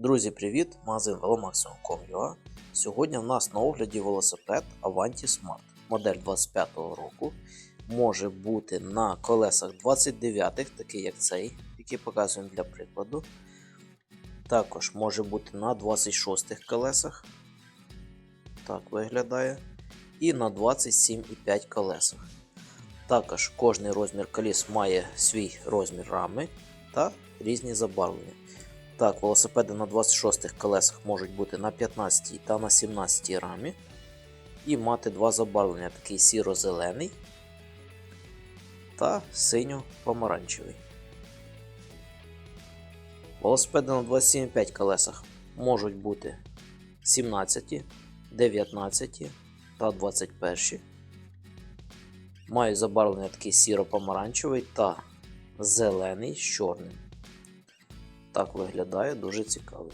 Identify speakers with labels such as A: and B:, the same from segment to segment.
A: Друзі, привіт! Магазин velomaximum.com.ua Сьогодні в нас на огляді велосипед Avanti Smart. Модель 25-го року. Може бути на колесах 29-х, такий як цей, який показуємо для прикладу. Також може бути на 26-х колесах. Так виглядає. І на 27,5 колесах. Також кожний розмір коліс має свій розмір рами та різні забарвлення. Так, велосипеди на 26 колесах можуть бути на 15 та на 17 рамі. І мати два забарвлення: такий сіро-зелений та синьо-помаранчевий. Велосипеди на 27,5 колесах можуть бути 17, 19 та 21. Мають забарвлення такий сіро-помаранчевий та зелений з чорним. Так виглядає дуже цікавий.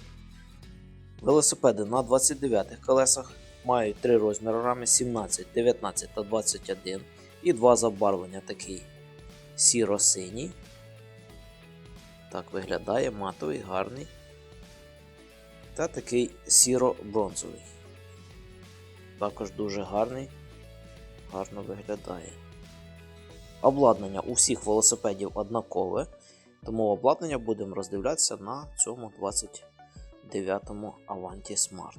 A: Велосипеди на 29 колесах мають три розміри рами 17, 19 та 21 і два забарвлення такий сіро-синій. Так виглядає матовий, гарний. Та такий сіро-бронзовий. Також дуже гарний, гарно виглядає. Обладнання у всіх велосипедів однакове. Тому обладнання будемо роздивлятися на цьому 29-му Avanti Smart.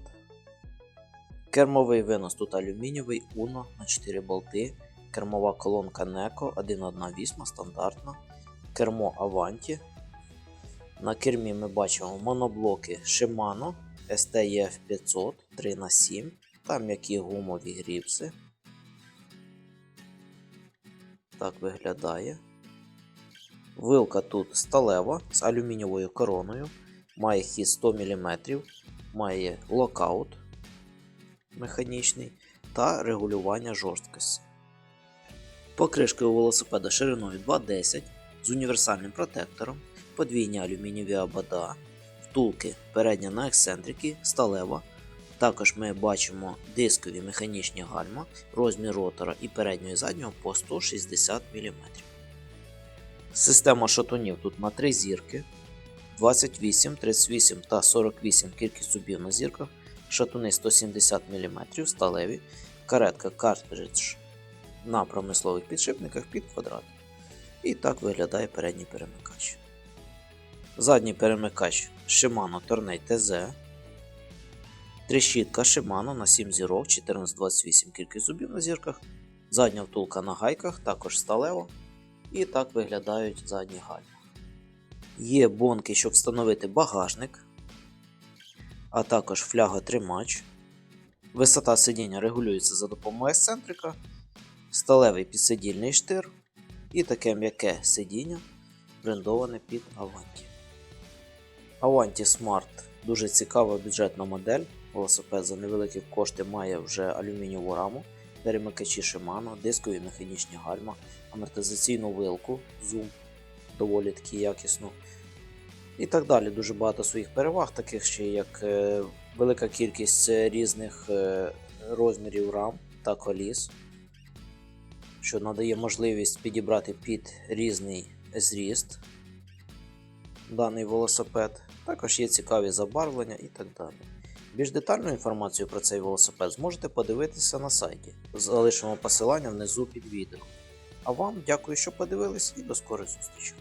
A: Кермовий винос тут алюмінієвий Uno на 4 болти. Кермова колонка NECO 1.1 вісма стандартна. Кермо Avanti. На кермі ми бачимо моноблоки Shimano STF 500 3х7 та м'які гумові гріпси. Так виглядає. Вилка тут сталева з алюмінієвою короною, має хід 100 мм, має локаут механічний та регулювання жорсткості. Покришки у велосипеда шириною 2,10 з універсальним протектором, подвійні алюмінієві обода, втулки передня на ексцентрики, сталева. Також ми бачимо дискові механічні гальма, розмір ротора і переднього і заднього по 160 мм. Система шатунів тут на 3 зірки. 28, 38 та 48 кількість зубів на зірках, шатуни 170 мм сталеві, каретка картридж на промислових підшипниках під квадрат. І так виглядає передній перемикач. Задній перемикач Shimano Tornei TZ. Трещітка Shimano на 7 зірок, 14-28 кількість зубів на зірках. Задня втулка на гайках, також сталева. І так виглядають задні гальма. Є бонки, щоб встановити багажник, а також фляготримач. Висота сидіння регулюється за допомогою ексцентрика, сталевий підсидільний штир і таке м'яке сидіння, брендоване під Avanti. Avanti Smart дуже цікава бюджетна модель. Велосипед за невеликі кошти має вже алюмінієву раму перемикачі Shimano, дискові механічні гальма, амортизаційну вилку, зум доволі таки якісну. І так далі. Дуже багато своїх переваг, таких ще як е, велика кількість різних е, розмірів рам та коліс, що надає можливість підібрати під різний зріст даний велосипед. Також є цікаві забарвлення і так далі. Більш детальну інформацію про цей велосипед зможете подивитися на сайті. Залишимо посилання внизу під відео. А вам дякую, що подивились і до скорої зустрічі!